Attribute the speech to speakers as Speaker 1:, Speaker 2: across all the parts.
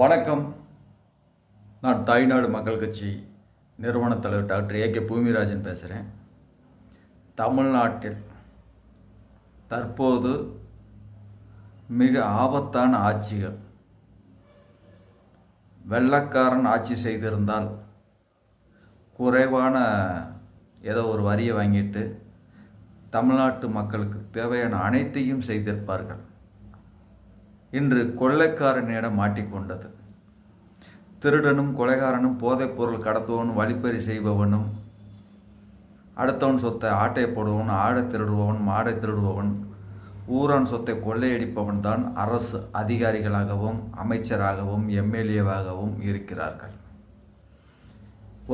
Speaker 1: வணக்கம். நான் தாய்நாடு மக்கள் கட்சி நிறுவன தலைவர் டாக்டர் ஏ கே பூமிராஜன் பேசுகிறேன் தமிழ்நாட்டில் தற்போது மிக ஆபத்தான ஆட்சிகள். வெள்ளக்காரன் ஆட்சி செய்திருந்தால் குறைவான ஏதோ ஒரு வரியை வாங்கிட்டு தமிழ்நாட்டு மக்களுக்கு தேவையான அனைத்தையும் செய்திருப்பார்கள். இன்று கொள்ளைக்காரனிடம் மாட்டிக்கொண்டது. திருடனும் கொலைகாரனும் போதைப் பொருள் கடத்துவனும் வழிப்பறி செய்பவனும் அடுத்தவன் சொத்தை ஆட்டை போடுபவன் ஆடை திருடுபவன் மாடை திருடுபவன் ஊரான் சொத்தை கொள்ளையடிப்பவன் தான் அரசு அதிகாரிகளாகவும் அமைச்சராகவும் எம்எல்ஏவாகவும் இருக்கிறார்கள்.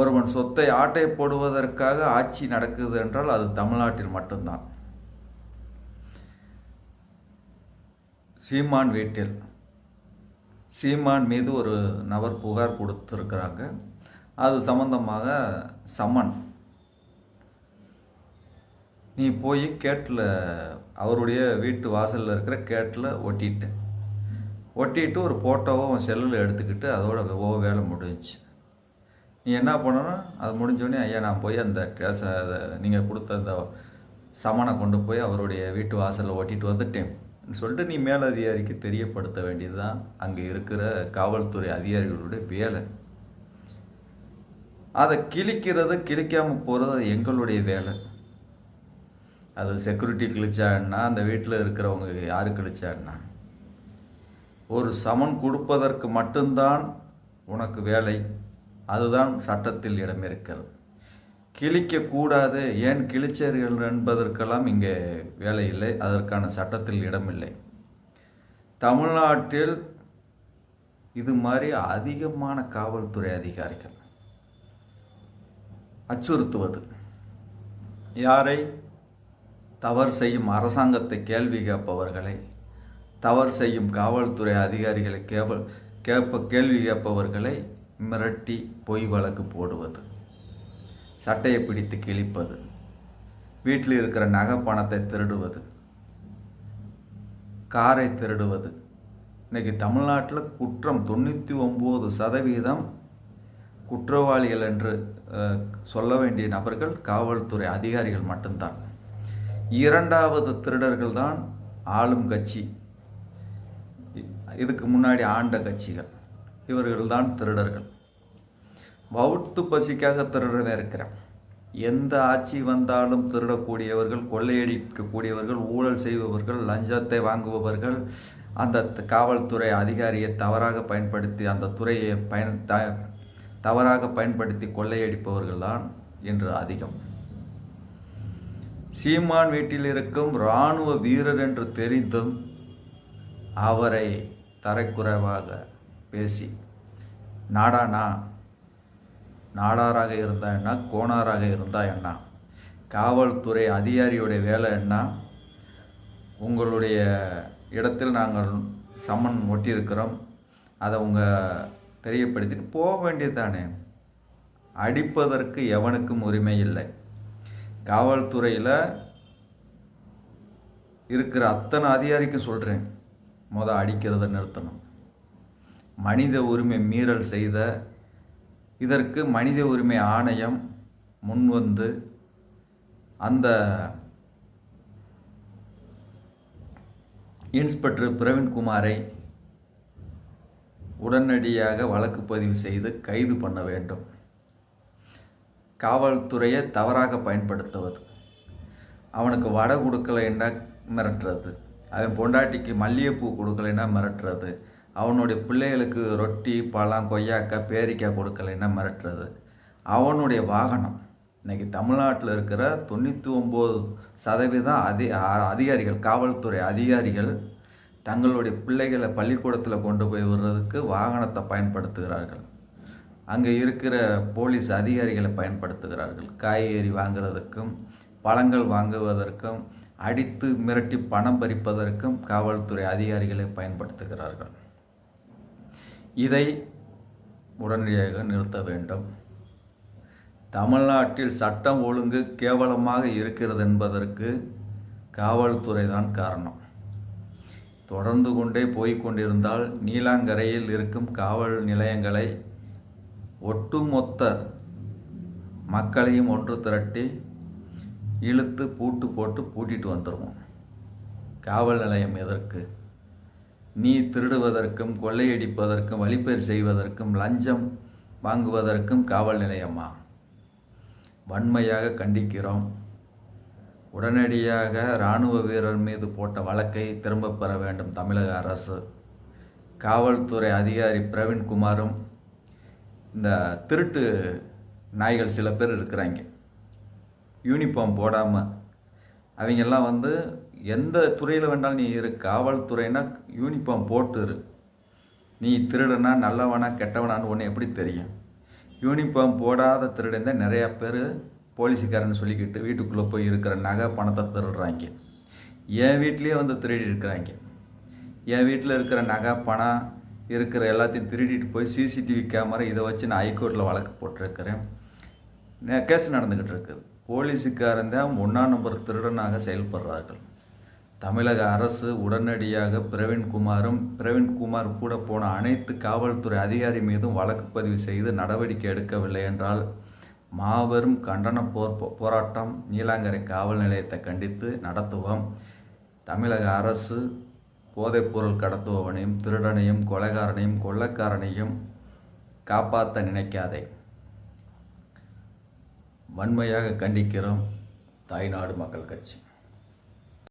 Speaker 1: ஒருவன் சொத்தை ஆட்டை போடுவதற்காக ஆட்சி நடக்குது என்றால் அது தமிழ்நாட்டில் மட்டும்தான். சீமான் வீட்டில் சீமான் மீது ஒரு நபர் புகார் கொடுத்துருக்குறாங்க. அது சம்பந்தமாக சம்மன் நீ போய் கேட்டில் அவருடைய வீட்டு வாசலில் இருக்கிற கேட்டில் ஒட்டிட்டு. ஒட்டிட்டு ஒரு ஃபோட்டோவை அவன் செல்லில் எடுத்துக்கிட்டு அதோட ஓ வேலை முடிஞ்சுச்சு. நீ என்ன பண்ணணும்? அது முடிஞ்சோடனே ஐயா நான் போய் அந்த கேஸ நீங்கள் கொடுத்த அந்த சமனை கொண்டு போய் அவருடைய வீட்டு வாசலில் ஒட்டிட்டு வந்துட்டேன். சொல்லிட்டு நீ மேலதிகாரிக்கு தெரியப்படுத்த வேண்டியது தான் அங்கே இருக்கிற காவல்துறை அதிகாரிகளுடைய வேலை. அதை கிழிக்கிறது கிழிக்காமல் போகிறது அது எங்களுடைய வேலை. அது செக்யூரிட்டி கிழிச்சான்னா அந்த வீட்டில் இருக்கிறவங்க யார் கிழிச்சான்னா ஒரு சமன் கொடுப்பதற்கு மட்டும்தான் உனக்கு வேலை. அதுதான் சட்டத்தில் இடம் இருக்கிறது கிழிக்கக்கூடாது. ஏன் கிழிச்சர்கள் என்பதற்கெல்லாம் இங்கே வேலை இல்லை. அதற்கான சட்டத்தில் இடமில்லை. தமிழ்நாட்டில் இது மாதிரி அதிகமான காவல்துறை அதிகாரிகள் அச்சுறுத்துவது. யாரை? தவறு செய்யும் அரசாங்கத்தை கேள்வி கேட்பவர்களை தவறு செய்யும் காவல்துறை அதிகாரிகளை கேவல் கேட்ப கேள்வி கேட்பவர்களை மிரட்டி பொய் வழக்கு போடுவது. சட்டையை பிடித்து கிழிப்பது. வீட்டில் இருக்கிற நகை பணத்தை திருடுவது. காரை திருடுவது. இன்றைக்கி தமிழ்நாட்டில் குற்றம் தொண்ணூற்றி ஒம்பது சதவீதம் குற்றவாளிகள் என்று சொல்ல வேண்டிய நபர்கள் காவல்துறை அதிகாரிகள் மட்டும்தான். இரண்டாவது திருடர்கள் தான் ஆளும் கட்சி. இதுக்கு முன்னாடி ஆண்ட கட்சிகள். இவர்கள்தான் திருடர்கள். வவுத்து பசிக்காக திருடவே இருக்கிறேன். எந்த ஆட்சி வந்தாலும் திருடக்கூடியவர்கள் கொள்ளையடிக்கக்கூடியவர்கள் ஊழல் செய்பவர்கள் லஞ்சத்தை வாங்குபவர்கள் அந்த காவல்துறை அதிகாரியை தவறாக பயன்படுத்தி அந்த துறையை பயன் த தவறாக பயன்படுத்தி கொள்ளையடிப்பவர்கள் தான் இன்று அதிகம். சீமான் வீட்டில் இருக்கும் இராணுவ வீரர் என்று தெரிந்தும் அவரை தரைக்குறைவாக பேசி நாடானா நாடாராக இருந்தா என்ன? கோணாராக இருந்தா என்ன? காவல்துறை அதிகாரியுடைய வேலை என்ன? உங்களுடைய இடத்தில் நாங்கள் சம்மன் ஒட்டியிருக்கிறோம். அதை உங்கள் தெரியப்படுத்திட்டு போக வேண்டியது தானே அடிப்பதற்கு எவனுக்கும் உரிமை இல்லை. காவல்துறையில் இருக்கிற அத்தனை அதிகாரிக்கும் சொல்கிறேன் முத அடிக்கிறத நிறுத்தணும். மனித உரிமை மீறல் செய்த இதற்கு மனித உரிமை ஆணையம் முன்வந்து அந்த இன்ஸ்பெக்டர் பிரவீன்குமாரை உடனடியாக வழக்கு பதிவு செய்து கைது பண்ண வேண்டும். காவல்துறையை தவறாக பயன்படுத்துவது. அவனுக்கு வடை கொடுக்கலைன்னா மிரட்டுறது. அவன் பொண்டாட்டிக்கு மல்லிகைப்பூ கொடுக்கலைன்னா மிரட்டுறது. அவனுடைய பிள்ளைகளுக்கு ரொட்டி பழம் கொய்யாக்காய் பேரிக்காய் கொடுக்கலைன்னா மிரட்டுறது? அவனுடைய வாகனம். இன்னைக்கு தமிழ்நாட்டில் இருக்கிற தொண்ணூற்றி ஒம்பது சதவீதம் அதி அதிகாரிகள் காவல்துறை அதிகாரிகள் தங்களுடைய பிள்ளைகளை பள்ளிக்கூடத்தில் கொண்டு போய் விடுறதுக்கு வாகனத்தை பயன்படுத்துகிறார்கள். அங்கே இருக்கிற போலீஸ் அதிகாரிகளை பயன்படுத்துகிறார்கள். காய்கறி வாங்குறதுக்கும் பழங்கள் வாங்குவதற்கும் அடித்து மிரட்டி பணம் பறிப்பதற்கும் காவல்துறை அதிகாரிகளை பயன்படுத்துகிறார்கள். இதை உடனடியாக நிறுத்த வேண்டும். தமிழ்நாட்டில் சட்டம் ஒழுங்கு கேவலமாக இருக்கிறது என்பதற்கு காவல்துறை தான் காரணம். தொடர்ந்து கொண்டே போய்கொண்டிருந்தால் நீலாங்கரையில் இருக்கும் காவல் நிலையங்களை ஒட்டுமொத்த மக்களையும் ஒன்று திரட்டி இழுத்து பூட்டு போட்டு பூட்டிட்டு வந்துடுவோம் காவல் நிலையம் எதற்கு? நீ திருடுவதற்கும் கொள்ளையடிப்பதற்கும் வழிப்பேர் செய்வதற்கும் லஞ்சம் வாங்குவதற்கும் காவல் நிலையமா வன்மையாக கண்டிக்கிறோம். உடனடியாக இராணுவ வீரர் மீது போட்ட வழக்கை திரும்பப் பெற வேண்டும் தமிழக அரசு. காவல்துறை அதிகாரி பிரவீன்குமாரும் இந்த திருட்டு நாய்கள் சில பேர் இருக்கிறாங்க. யூனிஃபார்ம் போடாமல் அவங்கெல்லாம் வந்து எந்த துறையில் வேண்டாலும் நீ இரு. காவல்துறைனா யூனிஃபார்ம் போட்டு இரு. நீ திருடனா நல்லவனா கெட்டவனான்னு ஒன்று எப்படி தெரியும்? யூனிஃபார்ம் போடாத திருடன் தான் நிறையா பேர் போலீஸுக்காரன்னு சொல்லிக்கிட்டு வீட்டுக்குள்ளே போய் இருக்கிற நகை பணத்தை திருடுறாங்க. என் வீட்லேயே வந்து திருடி இருக்கிறாங்க. என் வீட்டில் இருக்கிற நகை பணம் இருக்கிற எல்லாத்தையும் திருடிட்டு போய் சிசிடிவி கேமரா இதை வச்சு நான் ஹைகோர்ட்டில் வழக்கு போட்டிருக்கிறேன். கேஸ் நடந்துக்கிட்டு இருக்குது போலீஸுக்காரன் தான் ஒன்றாம் நம்பர் திருடனாக செயல்படுறார்கள். தமிழக அரசு உடனடியாக பிரவீன்குமாரும் பிரவீன்குமார் கூட போன அனைத்து காவல்துறை அதிகாரி மீதும் வழக்கு பதிவு செய்து நடவடிக்கை எடுக்கவில்லை என்றால் மாபெரும் கண்டன போர் போராட்டம் நீலாங்கரை காவல் நிலையத்தை கண்டித்து நடத்துவோம். தமிழக அரசு போதைப்பொருள் கடத்துபவனையும் திருடனையும் கொலைகாரனையும் கொள்ளக்காரனையும் காப்பாற்ற நினைக்காதே. வன்மையாக கண்டிக்கிறோம் தாய்நாடு மக்கள் கட்சி.